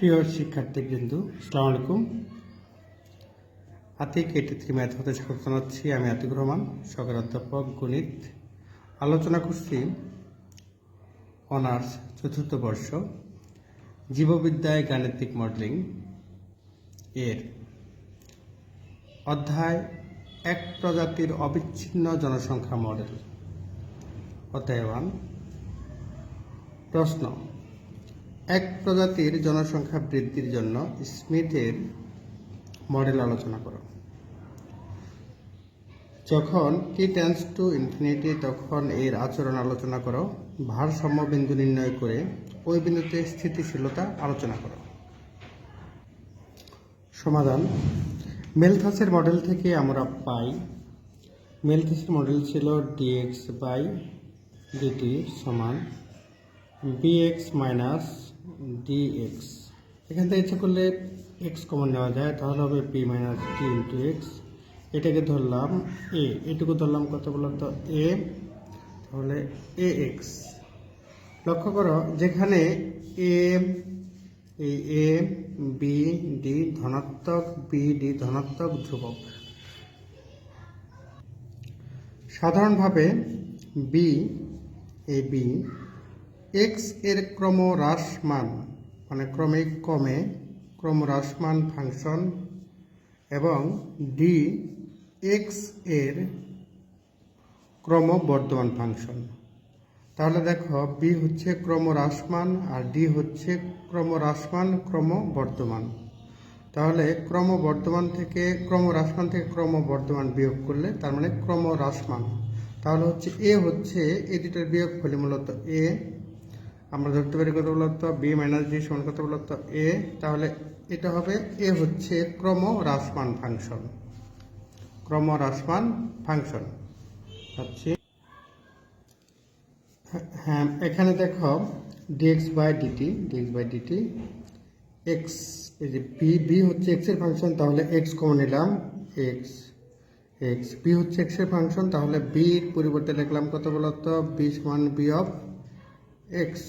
প্রিয় শিক্ষার্থীবৃন্দ, আসসালামু আলাইকুম। আতিক এইটি থ্রি ম্যাথ হতে স্বাগত জানাচ্ছি। আমি আতিক রহমান সরকার অধ্যাপক গণিত। আলোচনা করছি অনার্স চতুর্থ বর্ষ, জীববিদ্যায় গাণিতিক মডেলিং এর। অধ্যায় এক প্রজাতির অবিচ্ছিন্ন জনসংখ্যা মডেল। অধ্যায় ওয়ান। প্রশ্ন এক প্রজাতির জনসংখ্যা বৃদ্ধির জন্য স্মিথের মডেল আলোচনা করো। যখন টি টেন্স টু ইনফিনিটি তখন এর আচরণ আলোচনা করো, ভারসাম্য বিন্দু নির্ণয় করে ওই বিন্দুতে স্থিতিশীলতা আলোচনা করো। সমাধান, মেলথাসের মডেল থেকে আমরা পাই, মেলথাসের মডেল ছিল ডিএক্স বাই ডিটি সমান বিএক্স মাইনাস ডিএক্স এখান থেকে ইচ্ছা করলে এক্স কমন নেওয়া যায়, তাহলে হবে P minus T into X এটাকে ধরলাম এ এটুকু ধরলাম কত বলতো এ তাহলে এ এক্স লক্ষ্য করো, যেখানে এ এই এ বি ডি ধনাত্মক বি ডি ধনাত্মক ধ্রুবক। সাধারণভাবে বি এ বি এক্সের ক্রম হ্রাসমান মানে ক্রমিক কমে ক্রম হ্রাসমান ফাংশন এবং ডি এক্সের ক্রম বর্ধমান ফাংশন। তাহলে দেখো বি হচ্ছে ক্রম হ্রাসমান আর ডি হচ্ছে ক্রম হ্রাসমান ক্রম বর্ধমান তাহলে ক্রম বর্ধমান থেকে ক্রম হ্রাসমান থেকে ক্রম বর্ধমান বিয়োগ করলে তার মানে ক্রম হ্রাসমান তাহলে হচ্ছে এ হচ্ছে এ দুটার বিয়োগ ফলে মূলত এ আমরা ধরতে পারি কত বলতো? বি মাইনাস ডি সমান কত বলতো? এ তাহলে এটা হবে এ হচ্ছে ক্রম হ্রাসমান ফাংশন। ক্রম হ্রাসমান ফাংশন। হচ্ছে হ্যাঁ এখানে দেখো DX by DT DX by DT X এই যে বি বি হচ্ছে এক্সের ফাংশন, তাহলে এক্স কমন নিলাম এক্স এক্স বি হচ্ছে এক্সের ফাংশন, তাহলে বির পরিবর্তে লিখলাম কত বলতো? বি সমান বি অফ এক্স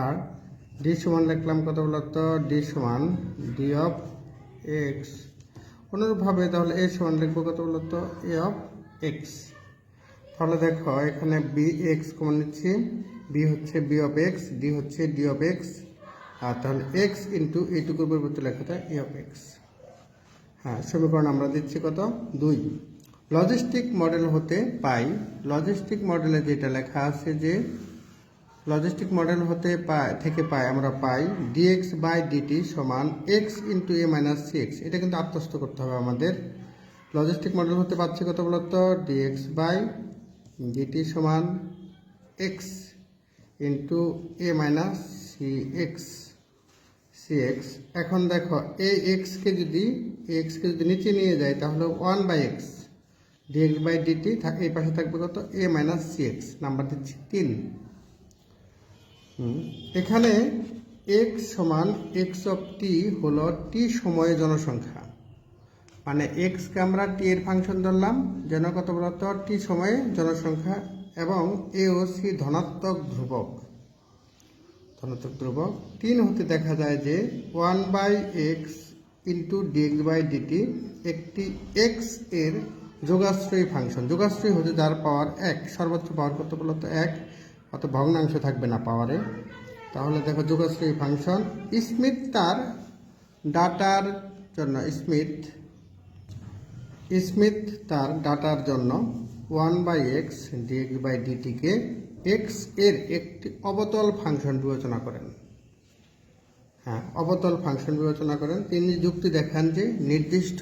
আর ডি সমান লিখলাম কত বলতো ডি সমান ডি অফ এক্স অনুরূপভাবে তাহলে এ সমান লিখব কত বলতো এ অফ এক্স তাহলে দেখো, এখানে বি এক্স কমন নিচ্ছি। বি হচ্ছে বি অফ এক্স ডি হচ্ছে ডি অফ এক্স আর তাহলে এক্স ইন্টু এইটুকুর পরিবর্তে লেখা যায় এ অফ এক্স হ্যাঁ সমীকরণ আমরা দিচ্ছি কত? দুই। লজিস্টিক মডেল হতে পাই। লজিস্টিক মডেলে যেটা লেখা আছে যে লজিস্টিক মডেল হতে পাই থেকে পাই আমরা পাই ডিএক্স বাই ডিটি সমান X into A minus six এটা কিন্তু আত্মস্থ করতে হবে আমাদের। লজিস্টিক মডেল হতে পারছে কত বলতো? ডিএক্স বাই ডিটি সমান X into A minus C X C X এখন দেখো এ এক্সকে যদি এক্সকে যদি নিচে নিয়ে যায়, তাহলে one by X DX by DT এই পাশে থাকবে কত? A minus C X number দিচ্ছি তিন। এখানে এক্স সমান এক্স অফ টি হলো টি সময়ে জনসংখ্যা। মানে এক্সকে আমরা টি এর ফাংশন ধরলাম, যেন কত বলতো? টি সময়ে জনসংখ্যা এবং এ ও সি ধনাত্মক ধ্রুবক। ধনাত্মক ধ্রুবক। তিন হতে দেখা যায় যে one by X into DX by DT একটি এক্সের যোগাশ্রয়ী ফাংশন যোগাশ্রয়ী হচ্ছে যার পাওয়ার এক। সর্বোচ্চ পাওয়ার কত বলতো? এক। অত ভগ্নাংশ থাকবে না পাওয়ারে তাহলে দেখো যোগাশ্রয়ী ফাংশন স্মিথ তার ডাটার জন্য স্মিথ স্মিথ তার ডাটার জন্য one by X DX by ডিটিকে এক্সের একটি অবতল ফাংশন বিবেচনা করেন। হ্যাঁ অবতল ফাংশন বিবেচনা করেন। তিনি যুক্তি দেখান যে নির্দিষ্ট,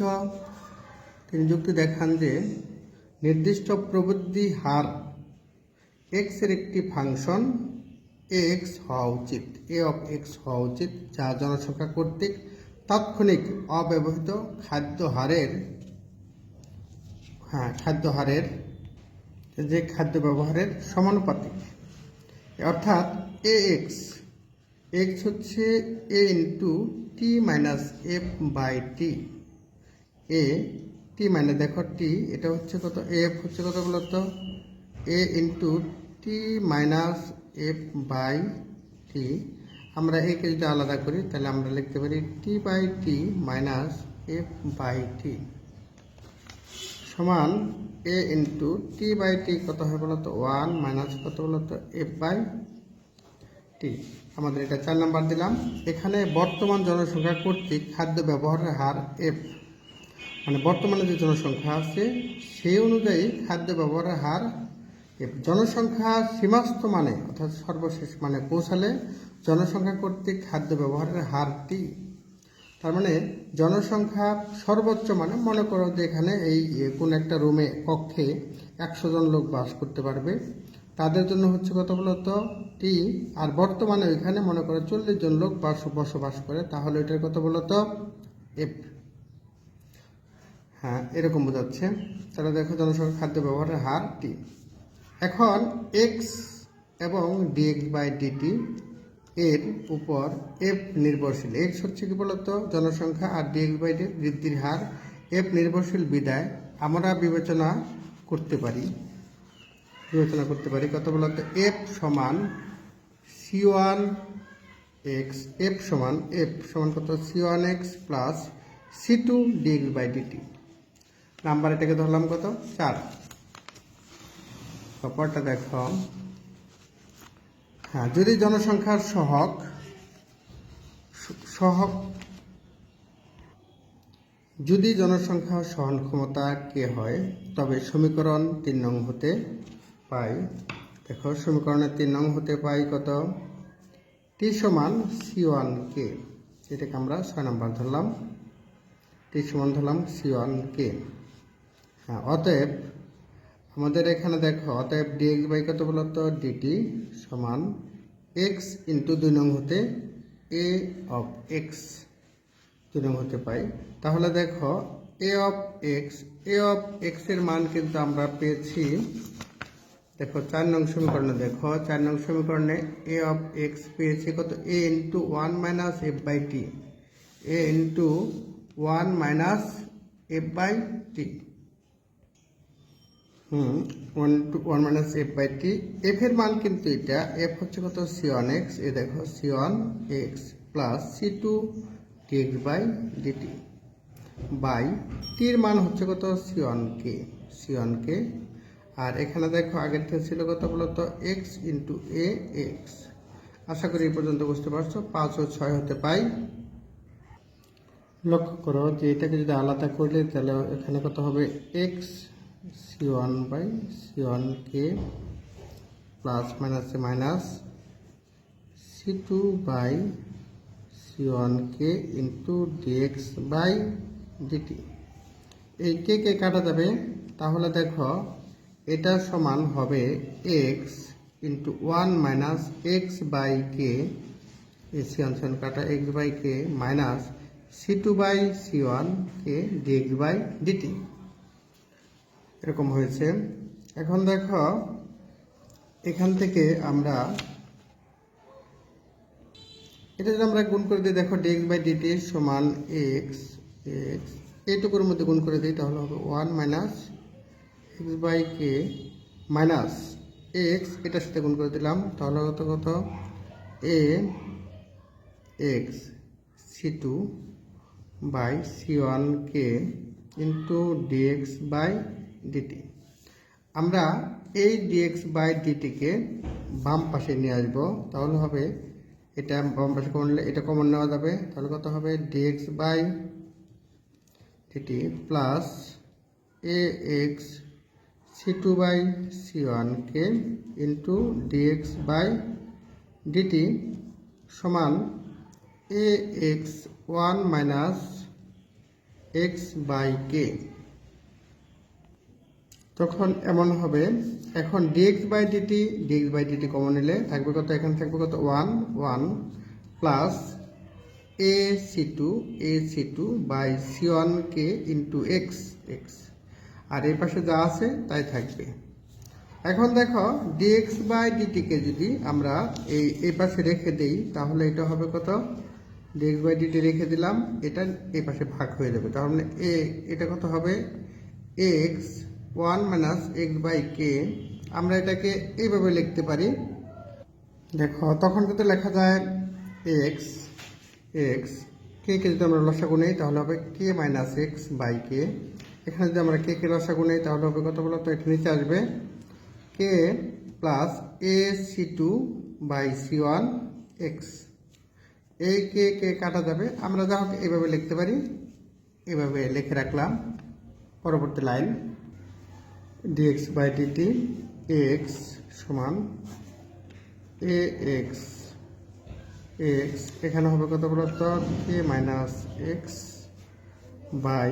তিনি যুক্তি দেখান যে নির্দিষ্ট প্রবৃদ্ধি হার এক্সের একটি ফাংশন এক্স হওয়া উচিত। এ অফ এক্স হওয়া উচিত, যা জনসংখ্যা কর্তৃক তাৎক্ষণিক অব্যবহৃত খাদ্য হারের হ্যাঁ খাদ্য হারের, যে খাদ্য ব্যবহারের সমানুপাতিক। অর্থাৎ এ এক্স এক্স হচ্ছে A into T minus F by T A T মানে দেখো টি এটা হচ্ছে কত? এফ হচ্ছে কত বলতো? A into T minus F by T আমরা একে যদি আলাদা করি, তাহলে আমরা লিখতে পারি T by T minus F by T সমান এ ইন্টু টি বাই টি কত হয় বলতো? ওয়ান মাইনাস কত বলতো? এফ বাই টি আমাদের এটা চার নাম্বার দিলাম। এখানে বর্তমান জনসংখ্যা কর্তৃক খাদ্য ব্যবহারের হার এফ মানে বর্তমানে যে জনসংখ্যা আছে, সেই অনুযায়ী খাদ্য ব্যবহারের হার জনসংখ্যা সীমাস্ত মানে অর্থাৎ সর্বশেষ মানে পৌঁছালে জনসংখ্যা কর্তৃক খাদ্য ব্যবহারের হারটি। তার মানে জনসংখ্যা সর্বোচ্চ মানে মনে করো যে এখানে এই কোন একটা রুমে কক্ষে একশো জন লোক বাস করতে পারবে। তাদের জন্য হচ্ছে কত বলতো টি, আর বর্তমানে ওইখানে মনে করো চল্লিশ জন লোক বাস, বসবাস করে, তাহলে এটার কত বলতো এফ। হ্যাঁ এরকম বোঝাচ্ছে। তাহলে দেখো জনসংখ্যা খাদ্য ব্যবহারের হার টি এখন এক্স এবং ডিএক্স বাই ডিটি এর উপর এফ নির্ভরশীল। এক্স হচ্ছে কি বলতো? জনসংখ্যা আর ডিএক্স বাই বৃদ্ধির হার। এফ নির্ভরশীল বিদায়। আমরা বিবেচনা করতে পারি। বিবেচনা করতে পারি কত বলতো? এফ সমান সি ওয়ান এক্স এফ সমান এফ সমান কত? C one X plus C two DX by DT number এটাকে ধরলাম কত? চার। অপরটা দেখো। হ্যাঁ যদি জনসংখ্যার সহক সহক, যদি জনসংখ্যা সহন ক্ষমতা কে হয়, তবে সমীকরণ তিন নং হতে পাই। দেখো, সমীকরণের তিন নং হতে পাই কত? টি সমান সি ওয়ান কে এটাকে আমরা ছয় নম্বর ধরলাম। টি সমান ধরলাম সি ওয়ান কে হ্যাঁ অতএব আমাদের এখানে দেখো, অতএব ডিএক্স বাই কত বলতো ডিটি সমান এক্স ইন্টু দুই নং হতে এ অফ এক্স দুই নং হতে পাই। তাহলে দেখো A of X A of এক্সের মান কিন্তু আমরা পেয়েছি, দেখো চার নং সমীকরণে, দেখো চার নং সমীকরণে এ অফ এক্স পেয়েছি কত? A into one minus F by T A into one minus F by T one two one minus F by T F এর মান কিন্তু এটা এফ হচ্ছে কত? সি ওয়ান এক্স এ দেখো C one X plus C two T X by DT by টির মান হচ্ছে কত? C one K C one K আর এখানে দেখো, আগের থেকে ছিল কত বলতো? এক্স ইন্টু এ এক্স আশা করি এই পর্যন্ত বুঝতে পারছ, পাঁচ ও ছয় হতে পাই। লক্ষ্য করো যে এটাকে যদি আলাদা করলে তাহলে এখানে কত হবে? X C one by C one K plus minus minus C two by C one K into DX by DT এই কে কে কাটা যাবে, তাহলে দেখো এটা সমান হবে X into one minus X by K AC অংশন কাটা X by K minus C two by C one K DX by DT এরকম হয়েছে। এখন দেখো, এখান থেকে আমরা, এটা যদি আমরা গুণ করে দিই, দেখো ডিএক্স বাই ডিটি সমান এক্স এক্স এইটুকুর মধ্যে গুণ করে দিই, তাহলে হবে one minus X by K minus X এটার সাথে গুণ করে দিলাম, তাহলে কত কত? A X C two by C one K into DX by DT আমরা এই ডিএক্স বাই ডিটিকে বাম পাশে নিয়ে আসব, তাহলে হবে এটা বাম পাশে কমন এটা কমন নেওয়া যাবে। তাহলে কত হবে? DX by DT plus A X C two by C one K into DX by DT সমান A X one minus X by K তখন এমন হবে, এখন DX by DT DX by DT common নিলে থাকবে কত? এখানে থাকবে কত? One one plus A C two A C two by C one K into X X আর এই পাশে যা আছে, তাই থাকবে। এখন দেখো ডিএক্স বাই ডিটিকে যদি আমরা এই এই পাশে রেখে দেই, তাহলে এটা হবে কত? ডিএক্স বাই ডিটি রেখে দিলাম, এটা এই পাশে ভাগ হয়ে যাবে। তাহলে এ, এটা কত হবে? X one minus X by K, আমরা এটাকে এইভাবে লিখতে পারি। দেখো, তখন কিন্তু লেখা যায় এক্স এক্স, কে কে যদি আমরা লসাগু নেই তাহলে হবে K minus X by K. এখানে যদি আমরা কে কে লসাগু নেই তাহলে হবে কত বলো তো, এটা নিচে আসবে। K plus A C two by C one X. এই কে কে কাটা যাবে, আমরা যা হোক এভাবে লিখতে পারি। এভাবে লিখে রাখলাম। পরবর্তী line. DX by DT X সমান এ এক্স এক্স এখানে হবে কত বলতো? কে মাইনাস এক্স বাই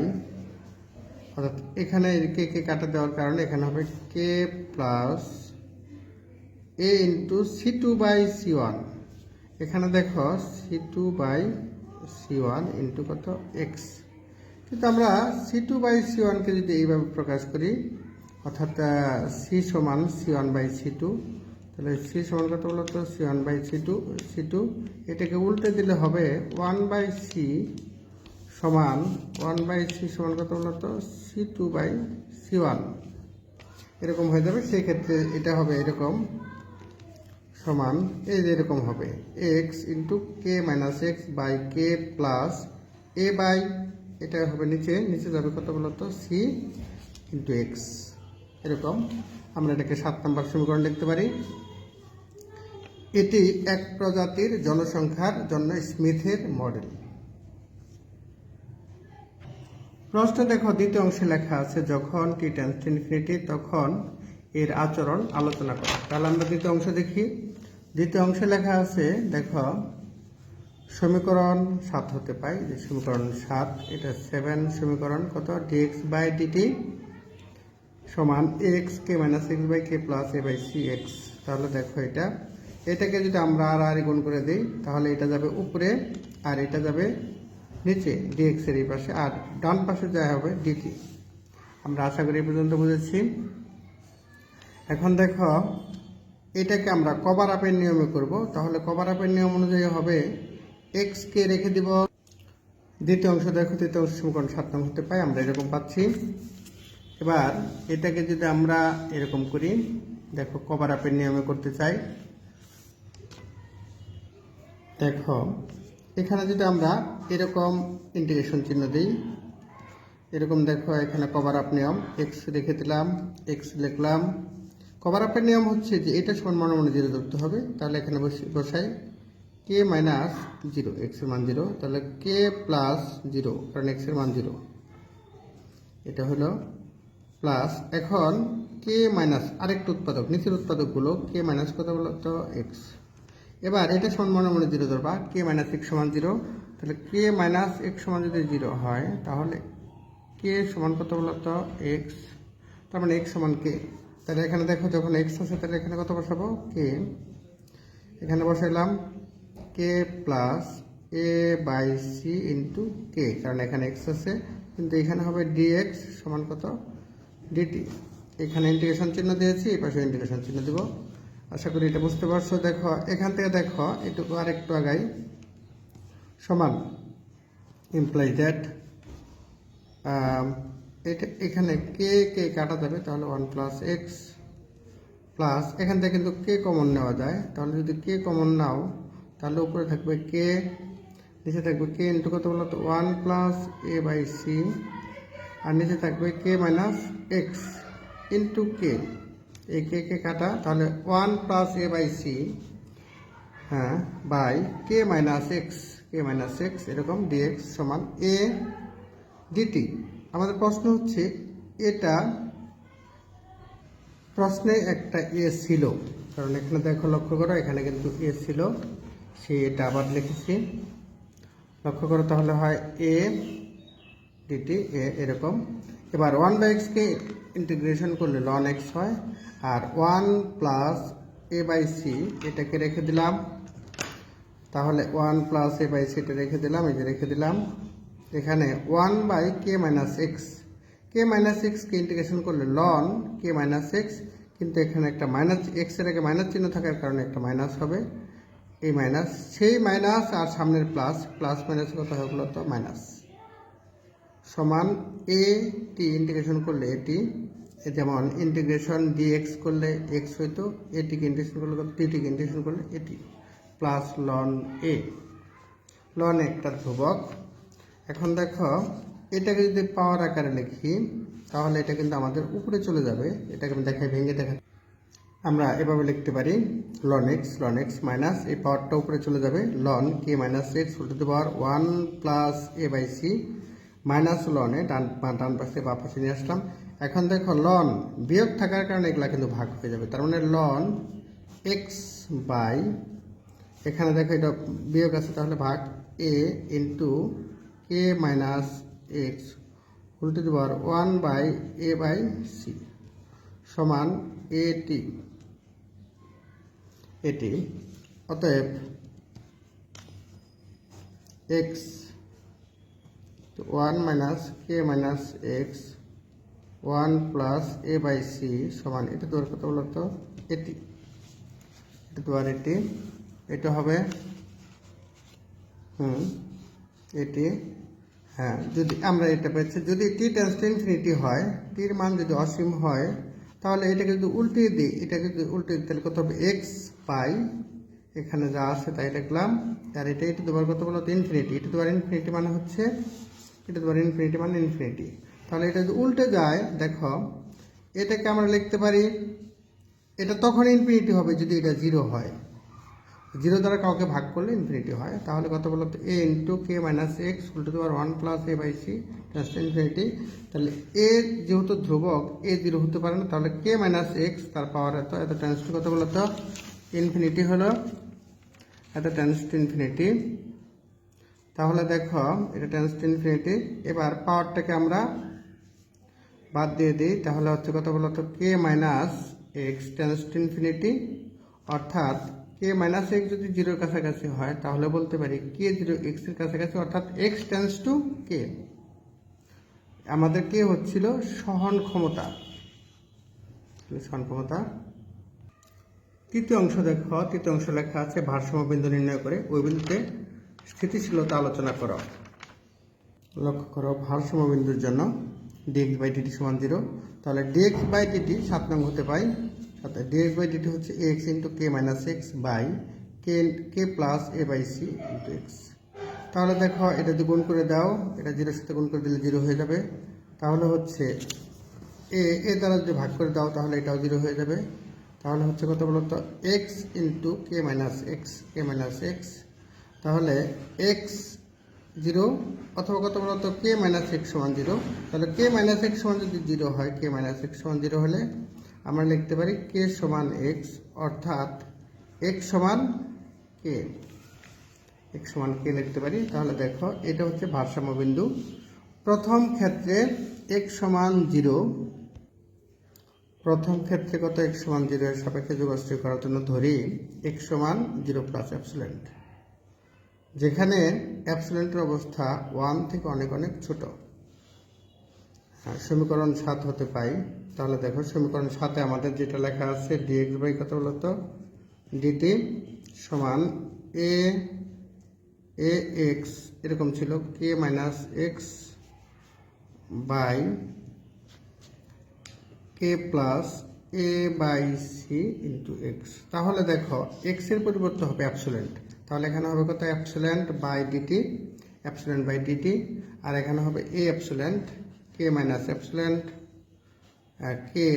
অর্থাৎ এখানে কে কে কাটা দেওয়ার কারণে এখানে হবে K plus A into C two by C one এখানে দেখো C two by C one into কত? এক্স কিন্তু আমরা সি টু বাই সি ওয়ানকে যদি এইভাবে প্রকাশ করি অর্থাৎ সি সমান C one by C two. তাহলে সি সমান কত বলতো C one by C two C two. এটাকে উল্টে দিলে হবে ওয়ান বাই সি সমান ওয়ান বাই সি সমান কত বলতো C two by C one. এরকম হয়ে যাবে সেই ক্ষেত্রে এটা হবে এরকম সমান, এই যে এরকম হবে। X into k minus x by k plus a by এটা হবে নিচে নিচে যাবে কত বলতো সি ইন্টু এক্স আমরা এটাকে সাত নম্বর সমীকরণ লিখতে পারি। এটি এক প্রজাতির জনসংখ্যার জন্য স্মিথের মডেল। প্রশ্ন দেখো, দ্বিতীয় অংশে লেখা আছে, যখন টি টেন্স ইনফিনিটি তখন এর আচরণ আলোচনা করো। তাহলে আমরা দ্বিতীয় অংশ দেখি। দ্বিতীয় অংশে লেখা আছে, দেখো, সমীকরণ সাত হতে পাই যে সমীকরণ সাত, এটা সেভেন সমীকরণ, কত? ডিএক্স বাই ডিটি সমান x k minus x by k plus a by C x তাহলে দেখো এটা। এটাকে যদি আমরা আর আর গুণ করে দিই, তাহলে এটা যাবে উপরে আর এটা যাবে নিচে ডিএক্স এর এই পাশে। আর ডান পাশে যা হবে ডিটি আমরা আশা করি এই পর্যন্ত বুঝেছি। এখন দেখো, এটাকে আমরা কভার আপের নিয়মে করব। তাহলে কভার আপের নিয়ম অনুযায়ী হবে এক্স কে রেখে দিব। দ্বিতীয় অংশ দেখো তৃতীয় অংশ সমীকরণ সাত নং হতে পাই আমরা এরকম পাচ্ছি। এবার এটাকে যদি আমরা এরকম করি, দেখো কভার আপের নিয়মে করতে চাই। দেখো, এখানে যদি আমরা এরকম ইন্টিগ্রেশন চিহ্ন দিই, এরকম দেখো এখানে কভার আপ নিয়ম এক্স রেখে দিলাম এক্স লিখলাম। কভার আপের নিয়ম হচ্ছে যে এটা সমান মনে মনে জিরো ধরতে হবে, তাহলে এখানে বসে- বসাই কে মাইনাস জিরো এক্সের মান জিরো তাহলে কে প্লাস জিরো কারণ এক্সের মান জিরো এটা হলো প্লাস এখন কে মাইনাস আরেকটা উৎপাদক, নিচের উৎপাদকগুলো কে মাইনাস কত বলো তো? এক্স এবার এটা সমান মনে মনে জিরো ধরবা, কে মাইনাস এক্স সমান জিরো? তাহলে কে মাইনাস এক্স সমান যদি জিরো হয়, তাহলে কে সমান কত বলো তো? এক্স তার মানে এক্স সমান কে? তাহলে এখানে দেখো যখন এক্স আছে, তাহলে এখানে কত বসাবো? কে এখানে বসাইলাম k plus a by C into k কারণ এখানে এক্স আছে, কিন্তু এখানে হবে ডিএক্স সমান কত? ডিটি এখানে ইন্টিগ্রেশন চিহ্ন দিয়েছি, এই পাশে ইন্টিগ্রেশন চিহ্ন দিব। আশা করি এটা বুঝতে পারছ। দেখো, এখান থেকে দেখো, এটুকু আর একটু আগাই। সমান ইমপ্লাই দ্যাট এটা এখানে কে কে কাটা যাবে, তাহলে ওয়ান প্লাস এক্স প্লাস এখান থেকে কিন্তু কে কমন নেওয়া যায়। তাহলে যদি কে কমন নাও, তাহলে উপরে থাকবে কে, নিচে থাকবে কে ইন্টু কত বলতো? One plus a by C আর নিচে থাকবে k minus x into k এই কে কে কাটা, তাহলে one plus a by C হ্যাঁ by k minus x k minus x এরকম ডিএক্স সমান এ ডিটি আমাদের প্রশ্ন হচ্ছে, এটা প্রশ্নে একটা এ ছিল, কারণ এখানে দেখো লক্ষ্য করো, এখানে কিন্তু এ ছিল, সে এটা আবার লিখেছি। লক্ষ্য করো তাহলে হয় এ ডিটি এরকম। এবার ওয়ান বাই এক্সকে ইন্টিগ্রেশন করলে লন এক্স হয়, আর one plus a by C এটাকে রেখে দিলাম। তাহলে one plus a by C এটা রেখে দিলাম, এই যে রেখে দিলাম। এখানে one by k minus x k minus এক্সকে ইন্টিগ্রেশন করলে লন কে মাইনাস এক্স কিন্তু এখানে একটা মাইনাস এক্সের আগে মাইনাস চিহ্ন থাকার কারণে একটা মাইনাস হবে। এই মাইনাস সেই মাইনাস আর সামনের প্লাস প্লাস মাইনাস কত গেলো তো মাইনাস সমান এ টি ইন্টিগ্রেশন করলে এটি যেমন ইন্টিগ্রেশন ডিএক্স করলে এক্স হইতো এটিকে ইন্টিগ্রেশন করলে ডিটিকে ইন্টিগ্রেশন করলে এটি প্লাস লন এ লন একটা ধ্রুবক। এখন দেখো, এটাকে যদি পাওয়ার আকারে লিখি, তাহলে এটা কিন্তু আমাদের উপরে চলে যাবে। এটাকে আমি দেখাই, ভেঙে দেখা আমরা এভাবে লিখতে পারি loan x loan x minus এই পাওয়ারটা উপরে চলে যাবে। Loan k minus x two power one plus a by C minus লনে ডান ডান পাশে, বা পাশে নিয়ে আসলাম। এখন দেখো, লন বিয়োগ থাকার কারণে এগুলা কিন্তু ভাগ হয়ে যাবে। তার মানে লন এক্স বাই, এখানে দেখো এটা বিয়োগ আছে, তাহলে ভাগ a into k minus x উল্টো two power one by a by C সমান এটি এটি অতএব x one minus k minus x one plus a by C সমান, এটা তোমার কত বলতো? এটি এটা তোমার এটি এটা হবে, হুম এটি হ্যাঁ যদি আমরা এটা পেয়েছি, যদি টি টেন্স টু ইনফিনিটি হয় টির মান যদি অসীম হয়, তাহলে এটাকে যদি উল্টিয়ে দিই, এটাকে যদি উল্টে দিই, তাহলে কত হবে? এক্স পাই। এখানে যা আছে তাই লিখলাম আর এটা এটা দুবার কত বলতো? ইনফিনিটি এটা দুবার ইনফিনিটি মানে হচ্ছে এটা দুবার ইনফিনিটি মানে ইনফিনিটি তাহলে এটা যদি উল্টে যায়, দেখো, এটাকে আমরা লিখতে পারি, এটা তখন ইনফিনিটি হবে যদি এটা জিরো হয়। জিরো দ্বারা কাউকে ভাগ করলে ইনফিনিটি হয়। তাহলে কত তো? A into k minus x উল্টো দেওয়ার one plus a by C plus infinity তাহলে এ যেহেতু ধ্রুবক এ জিরো হতে পারে না, তাহলে কে মাইনাস এক্স তার পাওয়ার এত এত টেন্স টু কত তো? ইনফিনিটি হলো, এত টেন্স টু ইনফিনিটি তাহলে দেখো, এটা টেন্স টু ইনফিনিটি এবার পাওয়ারটাকে আমরা বাদ দিয়ে দিই। তাহলে হচ্ছে কত বলতো k minus x tends to infinity অর্থাৎ কে মাইনাস এক্স যদি জিরোর কাছাকাছি হয়, তাহলে বলতে পারি কে জিরো এক্সের কাছাকাছি, অর্থাৎ এক্স টেন্স টু কে আমাদের কে হচ্ছিল সহন ক্ষমতা। সহন ক্ষমতা। তৃতীয় অংশ দেখো, তৃতীয় অংশ লেখা আছে ভারসাম্য বিন্দু নির্ণয় করে। ওই বিন্দুতে স্থিতিশীলতা আলোচনা করো। লক্ষ্য করো ভারসাম্য বিন্দুর জন্য ডিএক্স বাই ডিটি সমান জিরো তাহলে ডিএক্স বাই ডিটি সাত নং হতে পাই। সাথে ডিএক্স বাই ডিটি হচ্ছে x into k minus x by k k plus a by C into x তাহলে দেখো, এটা যদি গুণ করে দাও, এটা জিরোর সাথে গুণ করে দিলে জিরো হয়ে যাবে। তাহলে হচ্ছে এ এ দ্বারা যদি ভাগ করে দাও, তাহলে এটাও জিরো হয়ে যাবে। তাহলে হচ্ছে কত বলতো? X into k minus x k minus x তাহলে এক্স জিরো অথবা কত বলতো কে মাইনাস এক্স সমান জিরো তাহলে কে মাইনাস এক্স সমান যদি জিরো হয় কে মাইনাস এক্স সমান জিরো হলে আমরা লিখতে পারি কে সমান এক্স অর্থাৎ এক্স সমান কে এক্স সমান কে লিখতে পারি। তাহলে দেখো, এটা হচ্ছে ভারসাম্য বিন্দু। প্রথম ক্ষেত্রে এক্স সমান জিরো প্রথম ক্ষেত্রে কত এক্স সমান জিরো এর সাপেক্ষে যোগাশ্রী করার জন্য ধরি এক্স সমান জিরো প্লাস অ্যাপসিলেন্ট যেখানে অ্যাপসিলেন্টের অবস্থা ওয়ান থেকে অনেক অনেক ছোট। হ্যাঁ, সমীকরণ সাত হতে পাই। তাহলে দেখো সমীকরণ সাতে আমাদের যেটা লেখা আছে ডিএক্স বাই কত বলতো ডিটি সমান এ এ এক্স এরকম ছিল k minus x by k plus a by C into x তাহলে দেখো এক্সের পরিবর্তে হবে অ্যাপসুলেন্ট তাহলে এখানে হবে কত? Epsilon by dt epsilon by dt আর এখানে হবে a epsilon k minus epsilon k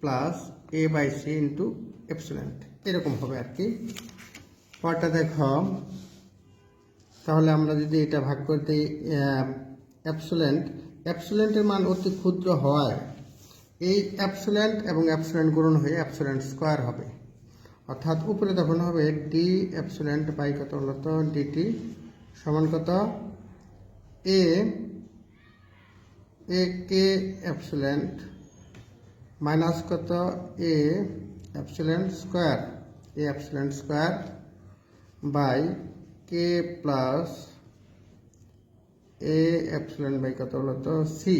plus a by C into epsilon এরকম হবে আর কি। পরটা দেখো। তাহলে আমরা যদি এটা ভাগ করে দিই অ্যাপসুলেন্ট অ্যাপসুলেন্টের মান অতি ক্ষুদ্র হওয়ায় এই অ্যাপসুলেন্ট এবং অ্যাপসুলেন্ট গুণন হয়ে অ্যাপসুলেন্ট স্কোয়ার হবে। অর্থাৎ উপরে তখন হবে ডি অ্যাপসুলেন্ট বাই কত বলতো ডিটি সমান কত? এ এ কে অ্যাপসুলেন্ট মাইনাস কত? A epsilon square a epsilon square by k plus a epsilon by কত বলতো সি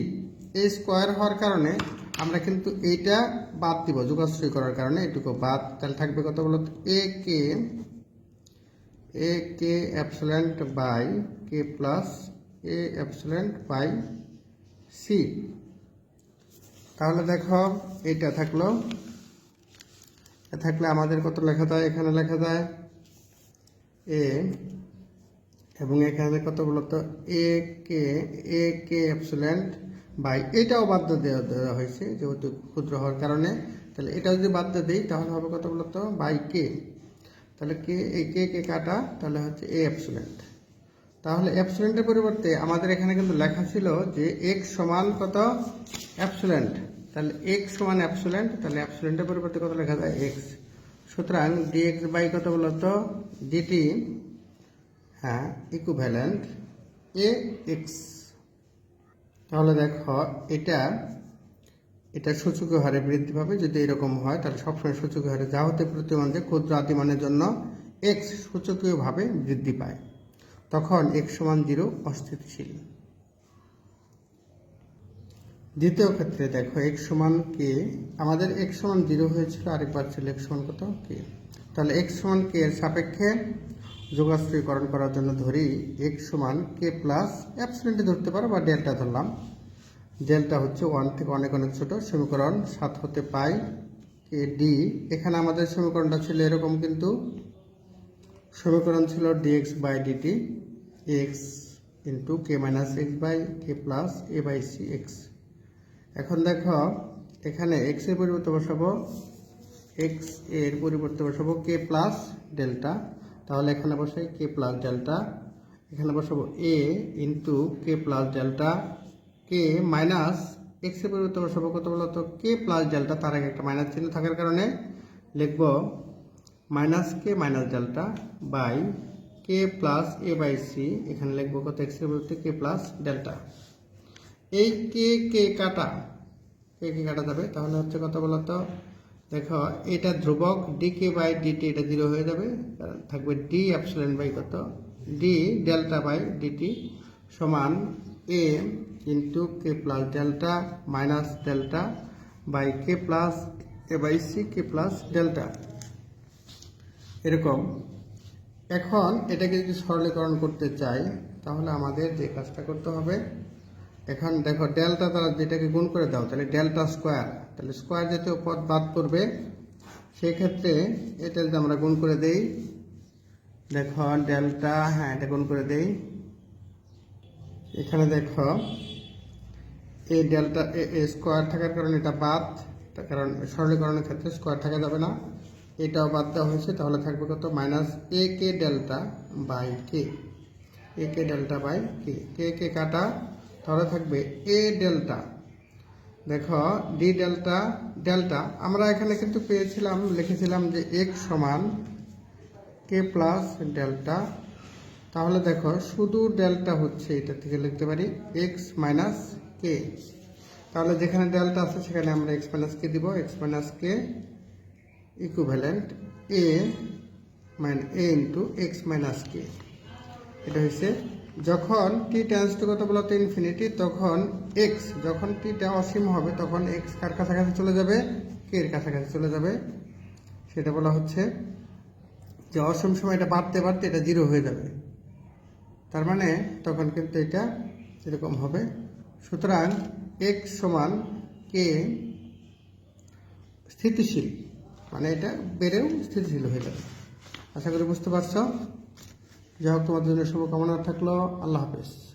এই স্কোয়ার হওয়ার কারণে আমরা কিন্তু এইটা বাদ দিব, যোগাশ্রয় করার কারণে এটুকু বাদ। তাহলে থাকবে কত বলতো? A k a k epsilon by k plus a epsilon by C তাহলে দেখো এটা থাকল। থাকলে আমাদের কত লেখা যায়? এখানে লেখা যায় এ এবং এখানে কত বলতো? A k a K অ্যাপসুলেন্ট by এটাও বাদ দেওয়া দেওয়া হয়েছে যেহেতু ক্ষুদ্র হওয়ার কারণে। তাহলে এটা যদি বাদ দিই, তাহলে হবে কত বলতো? By k? তাহলে কে, এই কে কে কাটা? তাহলে হচ্ছে এ অ্যাপসুলেন্ট। তাহলে অ্যাপসুলেন্টের পরিবর্তে আমাদের এখানে কিন্তু লেখা ছিল যে এক্স সমান কত? অ্যাপসুলেন্ট। তাহলে এক্স সমান অ্যাপসুলেন্ট, তাহলে অ্যাপসুলেন্টের পরিবর্তে কত লেখা যায়? এক্স সুতরাং ডিএক্স বাই কত বলতো? ডিটি হ্যাঁ ইকুভ্যালেন্ট এ এক্স তাহলে দেখো, এটা এটা সূচকীয় হারে বৃদ্ধি পাবে। যদি এরকম হয়, তাহলে সবসময় সূচক হারে যা হতে প্রতিমান যে ক্ষুদ্র আদিমানের জন্য এক্স সূচকীয়ভাবে বৃদ্ধি পায়। তখন এক্স সমান জিরো অস্থিতিশীল। দ্বিতীয় ক্ষেত্রে দেখো এক্স সমান কে আমাদের এক্স সমান জিরো হয়েছিল, আরেকবার ছিল এক্স সমান কত? কে তাহলে এক্স সমান কে এর সাপেক্ষে যোগাশ্রয়ীকরণ করার জন্য ধরি এক্স সমান কে প্লাস অ্যাবসেন্টে ধরতে পারো বা ডেল্টা ধরলাম। ডেল্টা হচ্ছে ওয়ান থেকে অনেক অনেক ছোট সমীকরণ, সাত হতে পাই কে ডি এখানে আমাদের সমীকরণটা ছিল এরকম কিন্তু। সমীকরণ ছিল dx by dt x into k minus x by k plus a by C x এখন দেখো, এখানে এক্সের পরিবর্তে বসাবো এক্সের পরিবর্তে বসাবো কে প্লাস ডেল্টা তাহলে এখানে বসে কে প্লাস ডেল্টা এখানে বসাবো a into k plus delta k minus এক্সের পরিবর্তে বসাবো কত বলতো কে প্লাস ডেল্টা তার আগে একটা মাইনাস চিহ্ন থাকার কারণে লিখব minus k minus delta by k plus a by C এখানে লিখব কত? এক্সের পরিবর্তে কে প্লাস ডেল্টা এই কে কে কাটা কে কে কাটা যাবে, তাহলে হচ্ছে কত বলতো দেখো, এটা ধ্রুবক ডি কে বাই ডিটি এটা জিরো হয়ে যাবে থাকবে ডি অ্যাপসিলন বাই কত? ডি ডেল্টা বাই ডিটি সমান a into k plus delta minus delta by k plus a by C k plus delta এরকম। এখন এটাকে যদি সরলীকরণ করতে চাই, তাহলে আমাদের যে কাজটা করতে হবে এখন দেখো ডেল্টা দ্বারা যেটাকে গুণ করে দাও, তাহলে ডেল্টা স্কোয়ার, তাহলে স্কোয়ার জাতীয় পদ বাদ পড়বে। সেই ক্ষেত্রে এটা যদি আমরা গুণ করে দেই, দেখো ডেল্টা হ্যাঁ এটা গুণ করে দেই। এখানে দেখো এই ডেল্টা এ স্কোয়ার থাকার কারণে এটা বাদ, তার কারণ সরলীকরণের ক্ষেত্রে স্কোয়ার থাকা যাবে না। এটাও বাদ দেওয়া হয়েছে, তাহলে থাকবে কত? Minus a k delta by k, a k delta by k k k কাটা? তাহলে থাকবে এ ডেল্টা দেখো ডি ডেল্টা ডেল্টা আমরা এখানে কিন্তু পেয়েছিলাম, লিখেছিলাম যে এক্স সমান কে প্লাস ডেল্টা তাহলে দেখো, শুধু ডেল্টা হচ্ছে, এটা থেকে লিখতে পারি এক্স মাইনাস কে তাহলে যেখানে ডেল্টা আছে, সেখানে আমরা এক্স মাইনাস কে দিব। X minus k equivalent a mine a into x minus k এটা হচ্ছে যখন টি টেন্স টু কত বলতো ইনফিনিটি তখন এক্স যখন টিটা অসীম হবে, তখন এক্স কার কাছাকাছি চলে যাবে? কে এর কাছাকাছি চলে যাবে। সেটা বলা হচ্ছে যে অসীম সময় এটা বাড়তে বাড়তে এটা জিরো হয়ে যাবে। তার মানে তখন কিন্তু এটা এরকম হবে। সুতরাং এক্স সমান কে স্থিতিশীল মানে এটা বেড়েও স্থিতিশীল হয়ে যাবে। আশা করি বুঝতে পারছ? যাই হোক তোমাদের জন্য শুভকামনা থাকল। আল্লাহ হাফেজ।